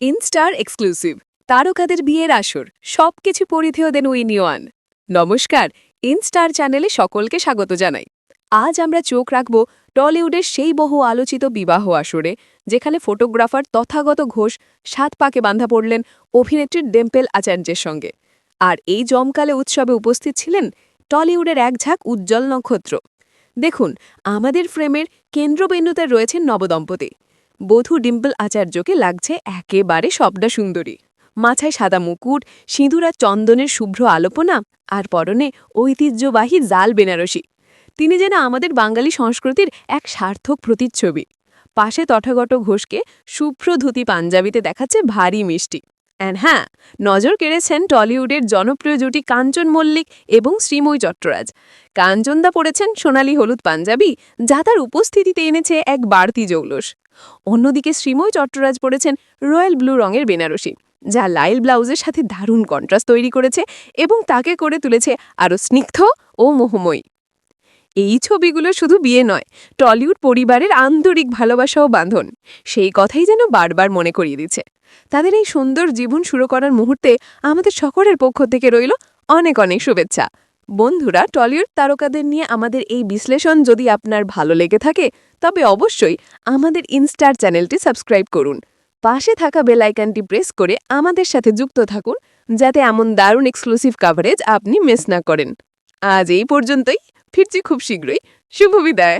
ইনস্টার exclusive, তারকাদের বিয়ের আসর, সবকিছু পরিধেয় দেন উইনিওয়ান নমস্কার, ইনস্টার চ্যানেলে সকলকে স্বাগত জানাই। আজ আমরা চোখ রাখব টলিউডের সেই বহু আলোচিত বিবাহ আসরে, যেখানে ফটোগ্রাফার তথাগত ঘোষ সাত পাকে বাঁধা পড়লেন অভিনেত্রী ডেম্পেল আচার্যের সঙ্গে। আর এই জমকালে উৎসবে উপস্থিত ছিলেন টলিউডের এক ঝাঁক উজ্জ্বল নক্ষত্র। দেখুন, আমাদের ফ্রেমের কেন্দ্রবিন্দুতে রয়েছেন নবদম্পতি। বধূ ডিম্পল আচার্যকে লাগছে একেবারে সবটা সুন্দরী। মাথায় সাদা মুকুট, সিঁদুরা চন্দনের শুভ্র আলোপনা আর পরনে ঐতিহ্যবাহী জাল বেনারসি। তিনি যেন আমাদের বাঙালি সংস্কৃতির এক সার্থক প্রতিচ্ছবি। পাশে তথাগত ঘোষকে শুভ্র ধুতি পাঞ্জাবিতে দেখাচ্ছে ভারী মিষ্টি। অ্যান্ড হ্যাঁ নজর কেড়েছেন টলিউডের জনপ্রিয় জুটি কাঞ্চন মল্লিক এবং শ্রীময়ী চট্টরাজ। কাঞ্চনদা পড়েছেন সোনালি হলুদ পাঞ্জাবি, যা তার উপস্থিতিতে এনেছে এক বাড়তি জৌলস। অন্যদিকে শ্রীময় চট্টরাজ পড়েছেন রয়্যাল ব্লু রঙের বেনারসি, যা লাইল ব্লাউজের সাথে দারুণ কন্ট্রাস্ট তৈরি করেছে এবং তাকে করে তুলেছে আরও স্নিগ্ধ ও মোহময়ী। এই ছবিগুলো শুধু বিয়ে নয়, টলিউড পরিবারের আন্তরিক ভালোবাসা ও বাঁধন। সেই কথাই যেন বারবার মনে করিয়ে দিচ্ছে। তাদের এই সুন্দর জীবন শুরু করার মুহূর্তে আমাদের সকলের পক্ষ থেকে রইল অনেক অনেক শুভেচ্ছা। বন্ধুরা, টলিউড তারকাদের নিয়ে আমাদের এই বিশ্লেষণ যদি আপনার ভালো লেগে থাকে, তবে অবশ্যই আমাদের ইনস্টার চ্যানেলটি সাবস্ক্রাইব করুন। পাশে থাকা বেল আইকনটি প্রেস করে আমাদের সাথে যুক্ত থাকুন, যাতে এমন দারুণ এক্সক্লুসিভ কাভারেজ আপনি মিস না করেন। আজ এই পর্যন্তই। ফিরছি খুব শীঘ্রই। শুভ বিদায়